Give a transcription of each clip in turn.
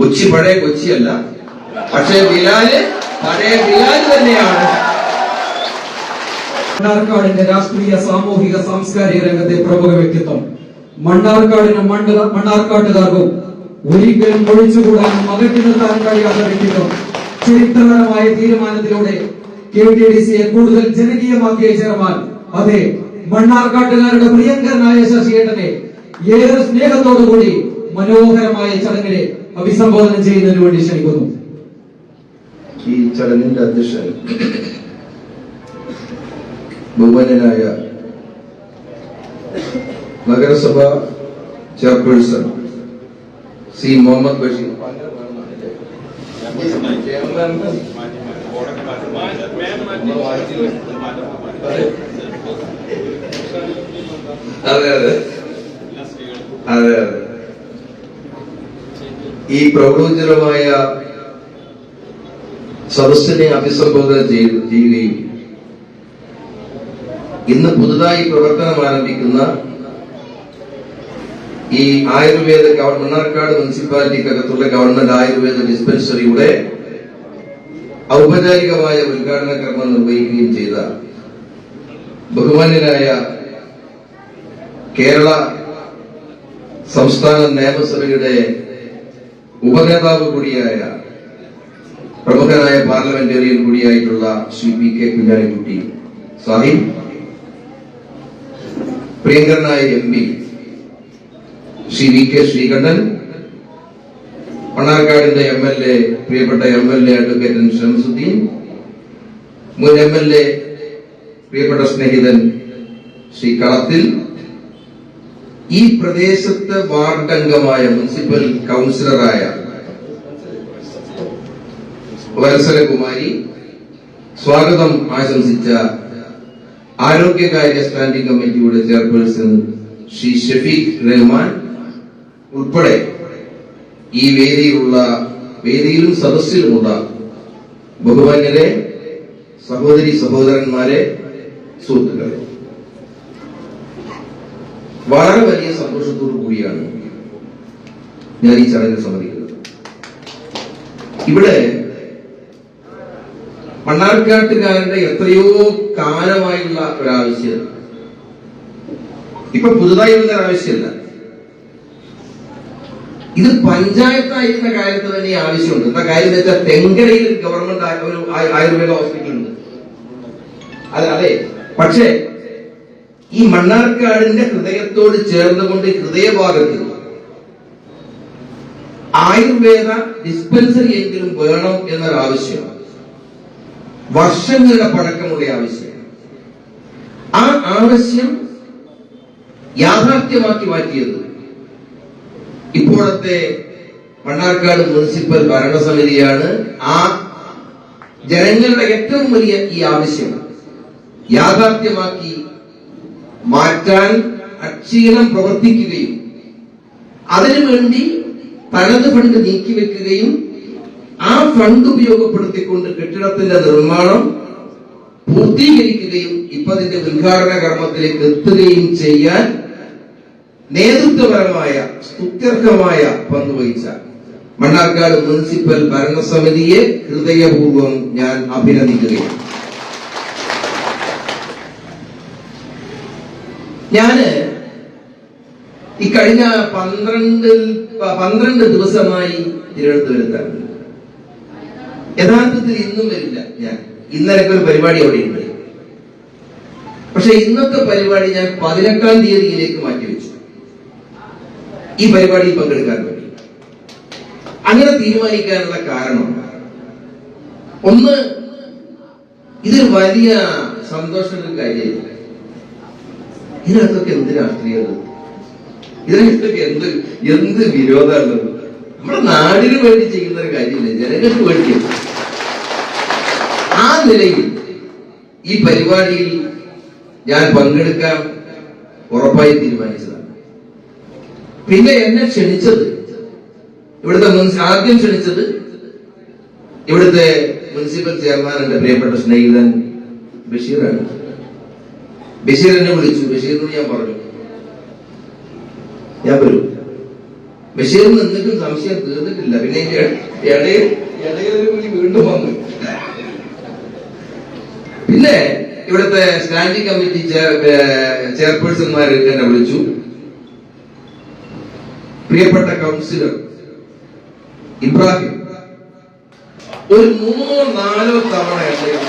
കൊച്ചി പഴയ കൊച്ചിയല്ല. പക്ഷേ ബിലാൽ പഴയ ബിലാൽ തന്നെയാണ്. മണ്ണാർക്കാടിന്റെ രാഷ്ട്രീയ സാമൂഹിക സാംസ്കാരിക രംഗത്തെ പ്രമുഖ വ്യക്തിത്വം. മണ്ണാർക്കാടിനും മണ്ണ് മണ്ണാർക്കാട്ടുകാർക്കും ഒരിക്കലും ഒഴിച്ചുകൂടാനും അകറ്റി നിർത്താൻ കഴിയാത്ത വ്യക്തിത്വം. ചരിത്രപരമായ തീരുമാനത്തിലൂടെ കെ ടി ഡി സിയെ കൂടുതൽ ജനകീയമാക്കിയ ചെയർമാൻ അതെ മണ്ണാർക്കാട്ടുകാരുടെ പ്രിയങ്കരനായ ശശിയേട്ടനെ ഏറെ സ്നേഹത്തോടുകൂടി മനോഹരമായ ചടങ്ങിനെ അഭിസംബോധന ചെയ്യുന്നതിന് വേണ്ടി ക്ഷണിക്കുന്നു. ഈ ചടങ്ങിന്റെ അധ്യക്ഷൻ ബഹുമാനായ നഗരസഭ ചെയർപേഴ്സൺ സി മുഹമ്മദ് ബഷീർ. അതെ അതെ. അതെ അതെ. ഈ പ്രൗഢോജ്വലമായ സദസ്സിനെ അഭിസംബോധന ചെയ്യുകയും ഇന്ന് പുതുതായി പ്രവർത്തനം ആരംഭിക്കുന്ന ഈ ആയുർവേദ മണ്ണാർക്കാട് മുനിസിപ്പാലിറ്റിക്കകത്തുള്ള ഗവൺമെന്റ് ആയുർവേദ ഡിസ്പെൻസറിയുടെ ഔപചാരികമായ ഉദ്ഘാടന കർമ്മം നിർവഹിക്കുകയും ചെയ്ത ബഹുമാന്യനായ കേരള സംസ്ഥാന നിയമസഭയുടെ ഉപനേതാവ് കൂടിയായ പ്രമുഖനായ പാർലമെന്റേറിയൻ കൂടിയായിട്ടുള്ള ശ്രീ പി കെ കുഞ്ഞാലിക്കുട്ടി സാഹിബ് പ്രിയങ്കരനായ M P Shri V K Sreekandan മണ്ണാർക്കാടിന്റെ M L A പ്രിയപ്പെട്ട M L A advocate Shamsuddin മുൻ എം എൽ എ പ്രിയപ്പെട്ട സ്നേഹിതൻ ശ്രീ കളത്തിൽ ഈ പ്രദേശത്തെ വാർഡ് അംഗമായ മുനിസിപ്പൽ കൗൺസിലറായ വത്സലകുമാരി സ്വാഗതം ആശംസിച്ച ആരോഗ്യകാര്യ സ്റ്റാൻഡിംഗ് കമ്മിറ്റിയുടെ ചെയർപേഴ്സൺ ശ്രീ ഷഫീഖ് റഹ്മാൻ ഉൾപ്പെടെ ഈ വേദിയിലുള്ള വേദിയിലും സദസ്സിലുമുള്ള ബഹുമാന്യരെ സഹോദരി സഹോദരന്മാരെ സുഹൃത്തുക്കളെ. വളരെ വലിയ സന്തോഷത്തോടു കൂടിയാണ് ഞാൻ ഈ ചടങ്ങിൽ സമ്മതിക്കുന്നത് ഇവിടെ മണ്ണാർക്കാട്ടുകാരന്റെ എത്രയോ കാലമായുള്ള ഒരാവശ്യം. ഇപ്പൊ പുതുതായി വന്ന ഒരാവശ്യമല്ല. ഇത് പഞ്ചായത്തായിരുന്ന കാര്യത്ത് തന്നെ ആവശ്യമുണ്ട്. എന്താ കാര്യം വെച്ചാൽ തെങ്കടയിൽ ഗവൺമെന്റ് ഒരു ആയുർവേദ ഹോസ്പിറ്റൽ ഉണ്ട് അതെ അതെ. പക്ഷേ ഈ മണ്ണാർക്കാടിന്റെ ഹൃദയത്തോട് ചേർന്നുകൊണ്ട് ഹൃദയഭാഗത്ത് ആയുർവേദ ഡിസ്പെൻസറി എങ്കിലും വേണം എന്നൊരാവശ്യം. വർഷങ്ങളുടെ പഴക്കമുള്ള ആവശ്യം. ആ ആവശ്യം യാഥാർത്ഥ്യമാക്കി മാറ്റിയത് ഇപ്പോഴത്തെ മണ്ണാർക്കാട് മുനിസിപ്പൽ ഭരണസമിതിയാണ്. ആ ജനങ്ങളുടെ ഏറ്റവും വലിയ ഈ ആവശ്യം യാഥാർത്ഥ്യമാക്കി മാറ്റാൻ അക്ഷീണം പ്രവർത്തിക്കുകയും അതിനുവേണ്ടി തനത് ഫണ്ട് നീക്കിവെക്കുകയും ആ ഫണ്ട് ഉപയോഗപ്പെടുത്തിക്കൊണ്ട് കെട്ടിടത്തിന്റെ നിർമ്മാണം പൂർത്തീകരിക്കുകയും ഇപ്പൊ അതിന്റെ ഉദ്ഘാടന കർമ്മത്തിലേക്ക് എത്തുകയും ചെയ്യാൻ നേതൃത്വപരമായ സ്തുത്യർഹമായ പങ്കുവഹിച്ച മണ്ണാർക്കാട് മുനിസിപ്പൽ ഭരണസമിതിയെ ഹൃദയപൂർവം ഞാൻ അഭിനന്ദിക്കുകയാണ്. ഞാൻ ഈ കഴിഞ്ഞ പന്ത്രണ്ട് പന്ത്രണ്ട് ദിവസമായി തിരുവനന്തപുരത്താണ് യഥാർത്ഥത്തിൽ ഇന്നും വരില്ല ഞാൻ. ഇന്നലൊക്കെ ഒരു പരിപാടി അവിടെ ഉണ്ട്. പക്ഷെ ഇന്നത്തെ പരിപാടി ഞാൻ പതിനെട്ടാം തീയതിയിലേക്ക് മാറ്റിവെച്ചു ഈ പരിപാടിയിൽ പങ്കെടുക്കാൻ വേണ്ടി അങ്ങനെ തീരുമാനിക്കാനുള്ള കാരണം ഒന്ന് ഇതൊരു വലിയ സന്തോഷമുള്ള കാര്യമില്ല ഇതിനകത്തൊക്കെ എന്ത് രാഷ്ട്രീയമാണ്? ഇതിനകത്തൊക്കെ എന്ത് എന്ത് വിരോധമുള്ളത് നമ്മുടെ നാടിന് വേണ്ടി ചെയ്യുന്ന ഒരു കാര്യമില്ല ജനങ്ങൾക്ക് വേണ്ടി. ആ നിലയിൽ ഈ പരിപാടിയിൽ ഞാൻ പങ്കെടുക്കാൻ ഉറപ്പായി തീരുമാനിച്ചതാണ്. പിന്നെ എന്നെ ക്ഷണിച്ചത് ഇവിടുത്തെ ആദ്യം ക്ഷണിച്ചത് ഇവിടുത്തെ മുനിസിപ്പൽ ചെയർമാൻ എന്റെ പ്രിയപ്പെട്ട സ്നേഹിതൻ ബഷീറാണ്. ബഷീർ എന്നെ വിളിച്ചു. ബഷീറിനോട് ഞാൻ പറഞ്ഞു. ഞാൻ വരും ബഷീർ എന്നിട്ടും സംശയം തീർന്നിട്ടില്ല. പിന്നെ ഇതിന്റെ ഇടയിൽ ഇടയിൽ വീണ്ടും വന്നു. പിന്നെ ഇവിടുത്തെ സ്റ്റാൻഡിംഗ് കമ്മിറ്റി ചെയർപേഴ്സൺമാർ എന്നെ വിളിച്ചു. പ്രിയപ്പെട്ട കൗൺസിലർ ഇബ്രാഹിം. ഒരു മൂന്നോ നാലോ തവണ എന്നെ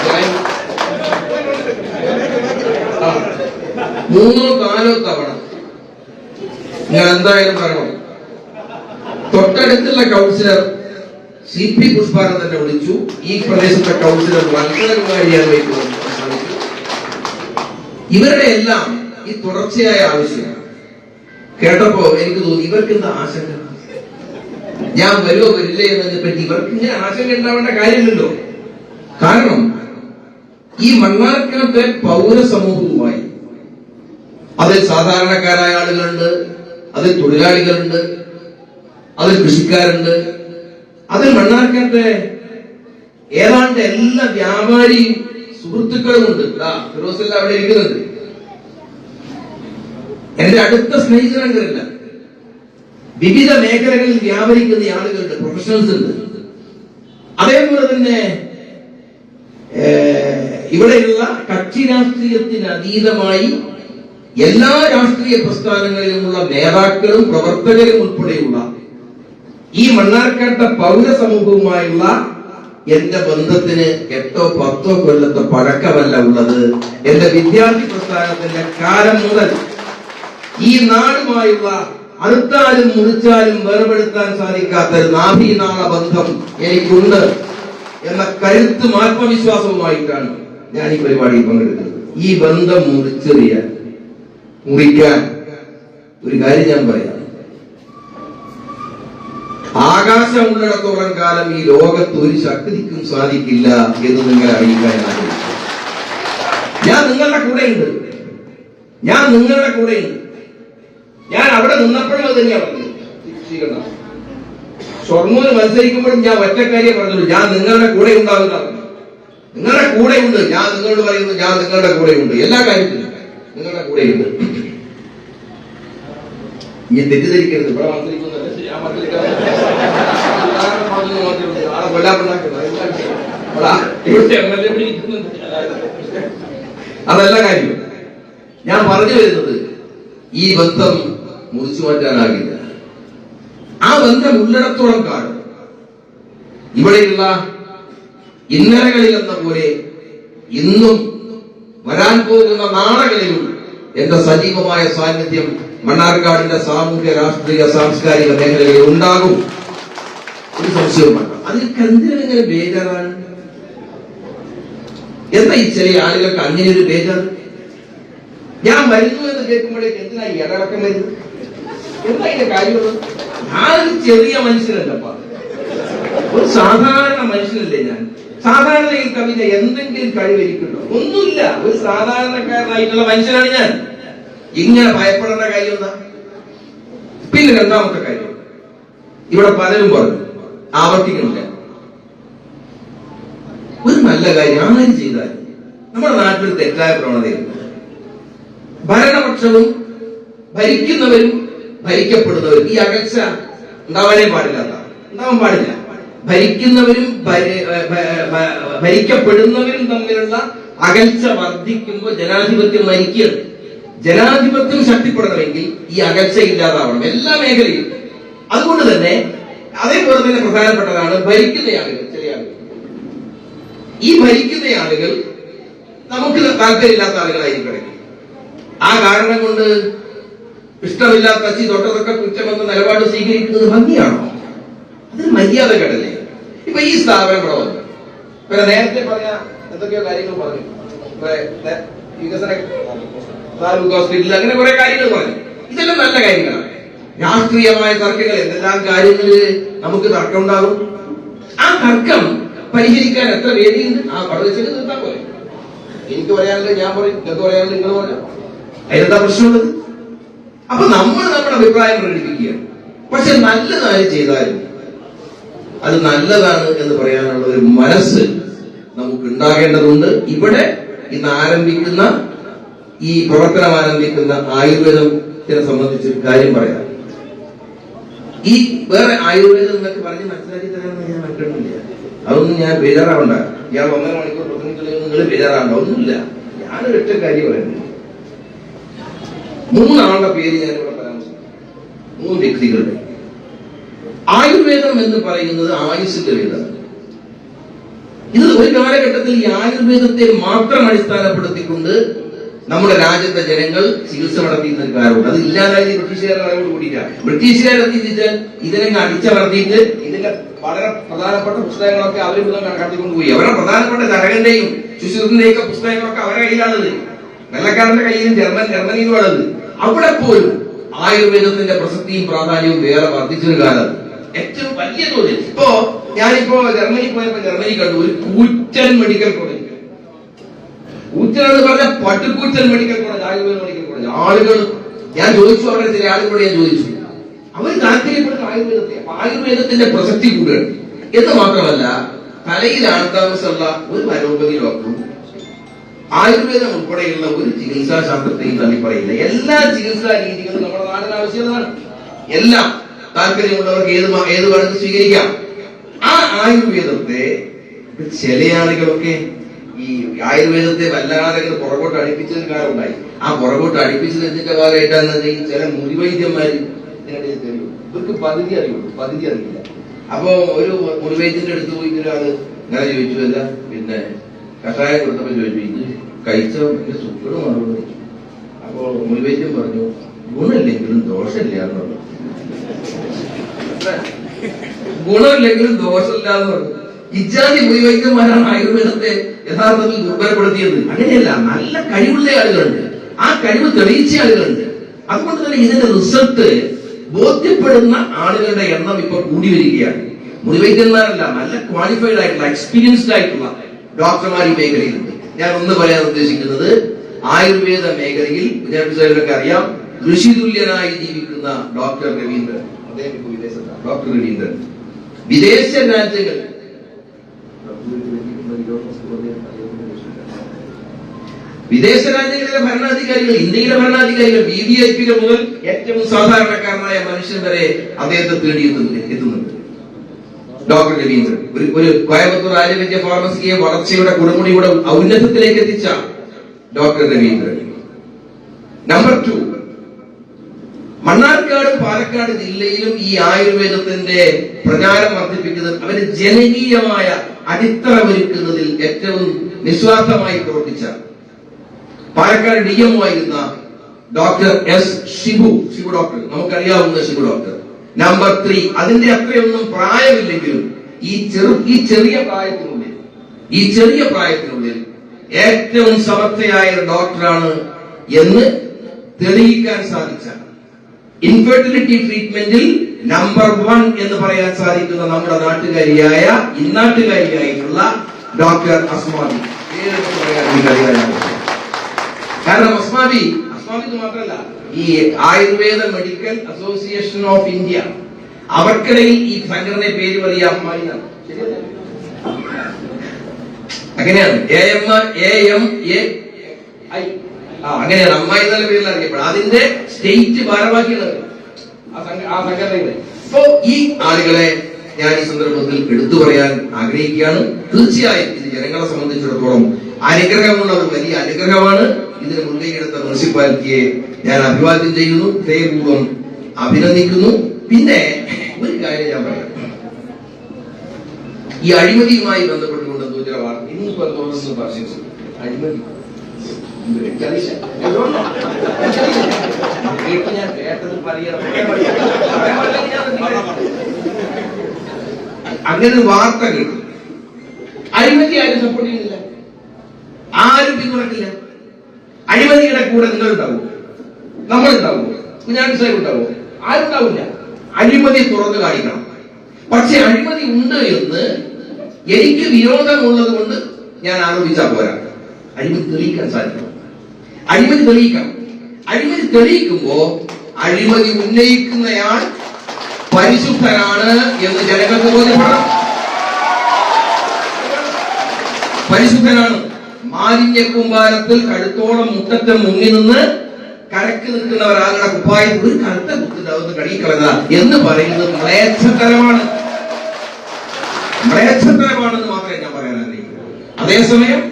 ഇബ്രാഹിം, ആ, മൂന്നോ നാലോ തവണ ഞാൻ എന്തായാലും പറയണം. തൊട്ടടുത്തുള്ള കൗൺസിലർ സി പി പുഷ്പാനന്ദനെ വിളിച്ചു. ഈ പ്രദേശത്തെ കൗൺസിലർ ശ്രമിച്ചു ഇവരുടെ എല്ലാം ഈ തുടർച്ചയായ ആവശ്യമാണ്. കേട്ടപ്പോ എനിക്ക് തോന്നി ഇവർക്ക് എന്താ ആശങ്ക? ഞാൻ വരുമോ വരില്ലേ എന്നതിനെ പറ്റി ഇവർക്ക് ഇങ്ങനെ ആശങ്ക ഉണ്ടാവേണ്ട കാര്യമില്ലല്ലോ. കാരണം ഈ മണ്ണാർക്കാട്ടെ പൗരസമൂഹവുമായി അതിൽ സാധാരണക്കാരായ ആളുകളുണ്ട് അതിൽ തൊഴിലാളികളുണ്ട് അതിൽ കൃഷിക്കാരുണ്ട്. അതിൽ മണ്ണാർക്കാട്ടെ ഏതാണ്ട് എല്ലാ വ്യാപാരി സുഹൃത്തുക്കളും ഉണ്ട് ഫിറോസല്ല അവിടെ ഇരിക്കുന്നുണ്ട്. എന്റെ അടുത്ത സ്നേഹിതരംഗരല്ല വിവിധ മേഖലകളിൽ വ്യാപരിക്കുന്ന ആളുകളുണ്ട് പ്രൊഫഷണൽസ് ഉണ്ട്. അതേപോലെ തന്നെ ഇവിടെയുള്ള കക്ഷി രാഷ്ട്രീയത്തിന് അതീതമായി എല്ലാ രാഷ്ട്രീയ പ്രസ്ഥാനങ്ങളിലുമുള്ള നേതാക്കളും പ്രവർത്തകരും ഉൾപ്പെടെയുള്ള ഈ മണ്ണാർക്കാട്ട പൗരസമൂഹവുമായുള്ള എന്റെ ബന്ധത്തിന് എട്ടോ പത്തോ കൊല്ലത്തെ പഴക്കമല്ല ഉള്ളത്. എന്റെ വിദ്യാർത്ഥി പ്രസ്ഥാനത്തിന്റെ കാലം മുതൽ ഈ നാടുമായുള്ള അടുത്താലും മുറിച്ചാലും വേർപെടുത്താൻ സാധിക്കാത്ത നാഭിനാള ബന്ധം എനിക്കുണ്ട് എന്ന കരുത്തും ആത്മവിശ്വാസവുമായിട്ടാണ് ഞാൻ ഈ പരിപാടിയിൽ പങ്കെടുക്കുന്നത്. ഈ ബന്ധം മുറിച്ചെറിയാൻ മുറിക്കാൻ ഒരു കാര്യം ഞാൻ പറയാം. ആകാശം ഉള്ളിടത്തോളം കാലം ഈ ലോകത്ത് ഒരു ശക്തിക്കും സാധിക്കില്ല എന്ന് നിങ്ങൾ അറിയിക്കാൻ ഞാൻ നിങ്ങളുടെ കൂടെയുണ്ട്. ഞാൻ നിങ്ങളുടെ കൂടെയുണ്ട്. ഞാൻ അവിടെ നിന്നപ്പോഴും അത് തന്നെയാണ് പറഞ്ഞത്. ഷൊർണൂർ മത്സരിക്കുമ്പോഴും ഞാൻ ഒറ്റക്കാരിയെ പറഞ്ഞുള്ളൂ ഞാൻ നിങ്ങളുടെ കൂടെ ഉണ്ടാകുന്ന നിങ്ങളുടെ കൂടെയുണ്ട്. ഞാൻ നിങ്ങളോട് പറയുന്നു ഞാൻ നിങ്ങളുടെ കൂടെയുണ്ട്. എല്ലാ കാര്യത്തിലും. നിങ്ങളുടെ കൂടെയുണ്ട് ഈ തെറ്റിദ്ധരിക്കരുത്. ഇവിടെ MLA അതല്ല കാര്യം. ഞാൻ പറഞ്ഞു വരുന്നത് ഈ ബന്ധം മുറിച്ചു മാറ്റാനാകില്ല. ആ ബന്ധം ഉള്ളിടത്തോളം കാണും. ഇവിടെയുള്ള ഇന്നലകളിൽ എന്ന പോലെ ഇന്നും വരാൻ പോകുന്ന നാളുകളിലും എന്റെ സജീവമായ സാന്നിധ്യം മണ്ണാർക്കാടിന്റെ സാമൂഹ്യ രാഷ്ട്രീയ സാംസ്കാരിക മേഖലകളിൽ ഉണ്ടാകും. ഒരു സംശയവും വേണ്ട. ബേജാറാണ്? എന്താ ഈ ചെറിയ ആളുകൾക്ക് അങ്ങനെ ഒരു ബേജാർ? ഞാൻ വരുന്നു എന്ന് കേൾക്കുമ്പോഴേക്ക് എന്തിനാ ഈ ഇടവക്കം വരുന്നത്? എന്താ ഇതിന്റെ കാര്യമുള്ളത് ഞാനൊരു ചെറിയ മനുഷ്യനല്ലപ്പാ ഒരു സാധാരണ മനുഷ്യനല്ലേ ഞാൻ. സാധാരണ ഈ കവിത എന്തെങ്കിലും കഴിവരിക്കുന്നുണ്ടോ ഒന്നുമില്ല. ഒരു സാധാരണക്കാരനായിട്ടുള്ള മനുഷ്യനാണ് ഞാൻ. ഇങ്ങനെ ഭയപ്പെടേണ്ട കാര്യം പിന്നെ രണ്ടാമത്തെ കാര്യം. ഇവിടെ പലരും പറഞ്ഞു ആവർത്തിക്കണില്ല ഒരു നല്ല കാര്യം ആര് ചെയ്താൽ നമ്മുടെ നാട്ടിൽ തെറ്റായ പ്രവണതയുണ്ട്. ഭരണപക്ഷവും ഭരിക്കുന്നവരും ഭരിക്കപ്പെടുന്നവരും ഈ അകൽച്ച ഉണ്ടാവാനേ പാടില്ലാത്ത ഉണ്ടാവാൻ പാടില്ല. ഭരിക്കുന്നവരും ഭരിക്കപ്പെടുന്നവരും തമ്മിലുള്ള അകൽച്ച വർദ്ധിക്കുമ്പോൾ ജനാധിപത്യം മരിക്കുകയാണ് ജനാധിപത്യം ശക്തിപ്പെടണമെങ്കിൽ ഈ അകൽച്ച ഇല്ലാതാവണം എല്ലാ മേഖലയിലും. അതുകൊണ്ട് തന്നെ അതേപോലെ തന്നെ പ്രധാനപ്പെട്ടതാണ് ഭരിക്കുന്ന ആളുകൾ ചില ആളുകൾ. ഈ ഭരിക്കുന്ന ആളുകൾ നമുക്ക് താല്പര്യമില്ലാത്ത ആളുകളായിരിക്കും ആ കാരണം കൊണ്ട് ഇഷ്ടമില്ലാത്ത തൊട്ടതൊക്കെ കുറ്റമെന്ന നിലപാട് സ്വീകരിക്കുന്നത് ഭംഗിയാണോ? അതൊരു മര്യാദ കടല്ലേ? ഇപ്പൊ ഈ സ്ഥാപനം ഇവിടെ വന്നു. പിന്നെ നേരത്തെ പറഞ്ഞ എന്തൊക്കെയോ കാര്യങ്ങൾ പറഞ്ഞു. താലൂക്ക് ഹോസ്പിറ്റൽ അങ്ങനെ കുറെ കാര്യങ്ങൾ പറഞ്ഞു. ഇതെല്ലാം നല്ല കാര്യങ്ങളാണ്. രാഷ്ട്രീയമായ തർക്കങ്ങൾ എന്തെല്ലാം കാര്യങ്ങളിൽ നമുക്ക് തർക്കം ഉണ്ടാകും ആ തർക്കം പരിഹരിക്കാൻ എത്ര വേദിയുണ്ട്? ആ അവിടെ വെച്ചിട്ട് നിർത്താൻ പോലെ എനിക്ക് പറയാനുള്ളത് ഞാൻ പറയും. നിങ്ങൾക്ക് പറയാനുള്ളത് നിങ്ങൾ പറയാം അതിനെന്താ പ്രശ്നമുള്ളത്? അപ്പൊ നമ്മൾ നമ്മുടെ അഭിപ്രായം പ്രകടിപ്പിക്കുകയാണ്. പക്ഷെ നല്ലതായി ചെയ്താലും അത് നല്ലതാണ് എന്ന് പറയാനുള്ള ഒരു മനസ്സ് നമുക്ക് ഉണ്ടാകേണ്ടതുണ്ട് ഇവിടെ ഇന്ന് ആരംഭിക്കുന്ന ഈ പ്രവർത്തനം ആരംഭിക്കുന്ന ആയുർവേദം ആയുർവേദത്തിനെ സംബന്ധിച്ച് ഒരു കാര്യം പറയാം. ഈ വേറെ ആയുർവേദം എന്നൊക്കെ പറഞ്ഞ് മനസ്സിലാക്കി തരാമെന്ന് ഞാൻ കണ്ടിട്ടില്ല അതൊന്നും ഞാൻ ബേജാറാവണ്ട. ഞാൻ ഒന്നര മണിക്കൂർ പ്രസംഗിച്ചില്ലെങ്കിൽ നിങ്ങൾ ബേജാറാവണ്ട. ഒന്നുമില്ല. ഞാനൊരു ഒറ്റ കാര്യം പറയുന്നത് മൂന്നാളുടെ പേര് ഞാൻ ഇവിടെ പരാമർശിക്കും മൂന്ന് വ്യക്തികളുടെ ആയുർവേദം എന്ന് പറയുന്നത് വേദമാണ് ഇത് ഒരു കാലഘട്ടത്തിൽ ഈ ആയുർവേദത്തെ മാത്രം അടിസ്ഥാനപ്പെടുത്തിക്കൊണ്ട് നമ്മുടെ രാജ്യത്തെ ജനങ്ങൾ ചികിത്സ നടത്തിയിരുന്ന ഒരു കാലമുണ്ട് അത് ഇല്ലാതായത് ബ്രിട്ടീഷുകാരുടെ കൂടിയില്ല. ബ്രിട്ടീഷുകാർ എന്ത് ഇതിനെ അടിച്ചമർത്തിയിട്ട് ഇതിന്റെ വളരെ പ്രധാനപ്പെട്ട പുസ്തകങ്ങളൊക്കെ അവർ കടത്തിക്കൊണ്ടുപോയി അവരുടെ പ്രധാനപ്പെട്ട ചരകന്റെയും സുശീറിന്റെയും ഒക്കെ പുസ്തകങ്ങളൊക്കെ അവരുടെ കയ്യിലാണത് വെള്ളക്കാരന്റെ കയ്യിലും ജർമ്മൻ ജർമ്മനിയിലുമാണത് അവിടെ പോലും ആയുർവേദത്തിന്റെ പ്രസക്തിയും പ്രാധാന്യവും വേറെ വർദ്ധിച്ചൊരു കാലം. ഏറ്റവും വലിയ തോതിൽ. ഇപ്പോ ഞാനിപ്പോ ജർമ്മനി പോയപ്പോ ജർമ്മനി കണ്ടു ഒരു കൂറ്റൻ മെഡിക്കൽ കോളേജ് കൂറ്റൻ എന്ന് പറഞ്ഞ പട്ടുകൂറ്റൻ medical college Ayurveda medical college ആളുകൾ ഞാൻ ചോദിച്ചു അവരുടെ ചില ആളുകളോട് ഞാൻ ചോദിച്ചു. അവർ താല്പര്യപ്പെടുന്ന ആയുർവേദത്തെ ആയുർവേദത്തിന്റെ പ്രസക്തി കൂടുകയാണ് എന്ന് മാത്രമല്ല തലയിൽ ആൾതാമസമുള്ള ഒരു അലോപ്പതി ഡോക്ടറും ആയുർവേദം ഉൾപ്പെടെയുള്ള ഒരു ചികിത്സാ ശാസ്ത്രത്തെയും തള്ളി പറയില്ല. എല്ലാ ചികിത്സാ രീതികളും നമ്മുടെ നാടിന് ആവശ്യമാണ് എല്ലാം താല്പര്യമുള്ളവർക്ക് ഏത് ഏത് വേണമെങ്കിൽ സ്വീകരിക്കാം. ആ ആയുർവേദത്തെ ചില ആളുകളൊക്കെ ഈ ആയുർവേദത്തെ വല്ലാതെ പുറകോട്ട് അടിപ്പിച്ചതിന് കാരണമുണ്ടായി. ആ പുറകോട്ട് അടുപ്പിച്ചത് എന്തിന്റെ ഭാഗമായിട്ടാന്ന് ഈ ചില മുറിവൈദ്യന്മാർ ഇവർക്ക് പകുതി അറിയുള്ളൂ പകുതി അറിയില്ല. അപ്പൊ ഒരു മുറിവൈദ്യന്റെ അടുത്ത് പോയി ഒരാൾ ഇങ്ങനെ ചോദിച്ചു അല്ല പിന്നെ കഷായം കൊടുത്തപ്പോ ചോദിച്ചു ഇത് കഴിച്ച എന്റെ സുഖം അപ്പോ മുറിവൈദ്യം പറഞ്ഞു ഗുണമില്ലെങ്കിലും ദോഷമില്ല എന്നുള്ളത്. ഗുണമില്ലെങ്കിലും ദോഷമില്ലാന്ന് പറഞ്ഞു. ഇജാതി മുറിവൈദ്യന്മാരാണ് ആയുർവേദത്തെ യഥാർത്ഥത്തിൽ ദുർബലപ്പെടുത്തിയത്. അങ്ങനെയല്ല നല്ല കഴിവുള്ള ആളുകളുണ്ട്. ആ കഴിവ് തെളിയിച്ച ആളുകളുണ്ട്. അതുകൊണ്ട് തന്നെ ഇതിന്റെ റിസൾട്ട് ബോധ്യപ്പെടുന്ന ആളുകളുടെ എണ്ണം ഇപ്പൊ കൂടി വരികയാണ്. മുറിവൈദ്യന്മാരല്ല നല്ല ക്വാളിഫൈഡ് ആയിട്ടുള്ള എക്സ്പീരിയൻസ്ഡ് ആയിട്ടുള്ള ഡോക്ടർമാർ ഈ മേഖലയിലുണ്ട്. ഞാൻ ഒന്ന് പറയാൻ ഉദ്ദേശിക്കുന്നത് ആയുർവേദ മേഖലയിൽ വിദ്യാഭ്യാസ അറിയാം ഋഷിതുല്യനായി ജീവിക്കുന്ന ഡോക്ടർ രവീന്ദ്രൻ. ഡോക്ടർ രവീന്ദ്രൻ. വിദേശ രാജ്യങ്ങൾ. വിദേശ രാജ്യങ്ങളിലെ ഭരണാധികാരികൾ ഇന്ത്യയിലെ ഭരണാധികാരികൾ ബി വി ഐ പികൾ മുതൽ ഏറ്റവും സാധാരണക്കാരനായ മനുഷ്യൻ വരെ അദ്ദേഹത്തെ തേടി എത്തുന്നു എത്തുന്നുണ്ട്. ഡോക്ടർ രവീന്ദ്രൻ. ഒരു ഒരു കോയമ്പത്തൂർ ആരോഗ്യ ഫാർമസിയെ വളർച്ചയുടെ കൊടുമുടിയുടെ ഔന്നത്യത്തിലേക്ക് എത്തിച്ച doctor Ravindran. Number two Mannarkkad Palakkad ജില്ലയിലും ഈ ആയുർവേദത്തിന്റെ പ്രചാരം വർദ്ധിപ്പിക്കുന്നത് അവർ ജനകീയമായ അടിത്തറ ഒരുക്കുന്നതിൽ ഏറ്റവും നിസ്വാർത്ഥമായി പ്രവർത്തിച്ച പാലക്കാട് ഡി എം ആയിരുന്ന doctor S Shibu Shibu doctor. നമുക്കറിയാവുന്ന ഷിബു ഡോക്ടർ. Number three. അതിന്റെ അത്രയൊന്നും പ്രായമില്ലെങ്കിലും ഈ ചെറു ഈ ചെറിയ പ്രായത്തിനുള്ളിൽ ഈ ചെറിയ പ്രായത്തിനുള്ളിൽ ഏറ്റവും സമർത്ഥയായ ഡോക്ടറാണ് എന്ന് തെളിയിക്കാൻ സാധിച്ച ഇൻഫെർട്ടിലിറ്റി ട്രീറ്റ്മെന്റിൽ നമ്പർ വൺ എന്ന് പറയാൻ സാധിക്കുന്ന നമ്മുടെ നാട്ടുകാരിയായ ഇന്നാട്ടുകാരിയായിട്ടുള്ള ഡോക്ടർ അസ്മാബി കാരണം അസ്മാബി അസ്മാബി എന്ന് മാത്രമല്ല ഈ Ayurveda medical association of India അവർക്കിടയിൽ ഈ സംഘടന പേര് വലിയ അമ്മായി? അങ്ങനെയാണ്. A M A M A I ആ അങ്ങനെയാണ്. അമ്മായി എന്നുള്ള പേരിൽ അറിയപ്പെടും അതിന്റെ സ്റ്റേറ്റ് ഭാരവാഹിയാണ്. ആ ഈ ആളുകളെ ഞാൻ ഈ സന്ദർഭത്തിൽ എടുത്തു പറയാൻ ആഗ്രഹിക്കുകയാണ്. തീർച്ചയായും ഇത് ജനങ്ങളെ സംബന്ധിച്ചിടത്തോളം അനുഗ്രഹമുള്ള ഒരു വലിയ അനുഗ്രഹമാണ്. ഇതിന് മുൻകൈയെടുത്ത മുനിസിപ്പാലിറ്റിയെ ഞാൻ അഭിവാദ്യം ചെയ്യുന്നു ഹൃദയപൂർവം അഭിനന്ദിക്കുന്നു. പിന്നെ ഒരു കാര്യം ഞാൻ പറയാം. ഈ അഴിമതിയുമായി ബന്ധപ്പെട്ടുകൊണ്ട് ചില എന്തോന്ന് പറഞ്ഞു അഴിമതി. അങ്ങനെ വാർത്ത കേട്ടു. അഴിമതി ആരും സപ്പോർട്ട് ചെയ്യുന്നില്ല ആരും പിന്തുണക്കില്ല. അഴിമതിയുടെ കൂടെ നിങ്ങൾ ഉണ്ടാവും നമ്മൾ ഉണ്ടാവും കുഞ്ഞാണ്ടി സാഹിബ് ഉണ്ടാവും. ആരും ഉണ്ടാവില്ല അഴിമതി തുറന്നു കാണിക്കണം. പക്ഷെ അഴിമതി ഉണ്ട് എന്ന് എനിക്ക് വിരോധമുള്ളത് കൊണ്ട് ഞാൻ ആരോപിച്ചാൽ പോരാ. അഴിമതി തെളിയിക്കാൻ സാധിക്കണം. അഴിമതി തെളിയിക്കണം അഴിമതി തെളിയിക്കുമ്പോ അഴിമതി ഉന്നയിക്കുന്നയാൾ പരിശുദ്ധനാണ് എന്ന് ജനങ്ങൾക്ക് ബോധ്യപ്പെടണം. പരിശുദ്ധനാണ്. മാലിന്യ കൂമ്പാരത്തിൽ കഴുത്തോളം മുട്ടത്തെ മുങ്ങി നിന്ന് കരക്ക് നിൽക്കുന്ന ഒരാളുടെ കുപ്പായം ഒരു കറുത്ത കുത്തുണ്ടാവുന്ന കഴുകിക്കളയുക എന്ന് പറയുന്നത് മ്ലേച്ഛതരമാണ് മ്ലേച്ഛതരമാണെന്ന് മാത്രമേ ഞാൻ പറയാൻ അതേസമയം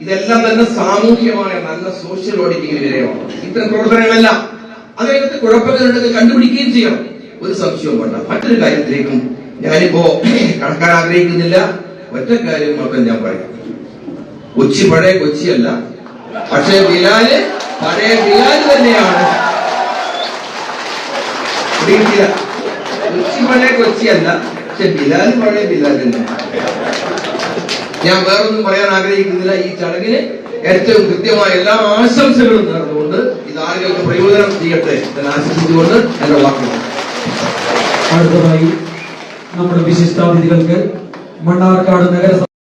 ഇതെല്ലാം തന്നെ സാമൂഹ്യമായ നല്ല സോഷ്യൽ ഓഡിറ്റിംഗിന് വിധേയമാണ് ഇത്തരം പ്രവർത്തനങ്ങളെല്ലാം അതിനകത്ത് കുഴപ്പങ്ങളുണ്ടെങ്കിൽ കണ്ടുപിടിക്കുകയും ചെയ്യണം. ഒരു സംശയവും വേണ്ട. മറ്റൊരു കാര്യത്തിലേക്കും ഞാനിപ്പോ കടക്കാൻ ആഗ്രഹിക്കുന്നില്ല. ഒറ്റ കാര്യം മാത്രം ഞാൻ പറയാം. കൊച്ചി പഴയ കൊച്ചിയല്ല. പക്ഷേ ബിലാൽ പഴയ ബിലാൽ തന്നെയാണ്. കൊച്ചി പഴയ കൊച്ചിയല്ല. പക്ഷെ ബിലാൽ പഴയ ബിലാൽ തന്നെയാണ്. ഞാൻ വേറൊന്നും പറയാൻ ആഗ്രഹിക്കുന്നില്ല. ഈ ചടങ്ങിന് ഏറ്റവും കൃത്യമായ എല്ലാ ആശംസകളും നേർന്നുകൊണ്ട് ഇത് ആളുകൾക്ക് പ്രയോജനം ചെയ്യട്ടെ ആശംസിച്ചുകൊണ്ട് എന്റെ വാക്കുകൾ. അടുത്തതായി നമ്മുടെ വിശിഷ്ടാതിഥികൾക്ക് മണ്ണാർക്കാട് നഗരസഭ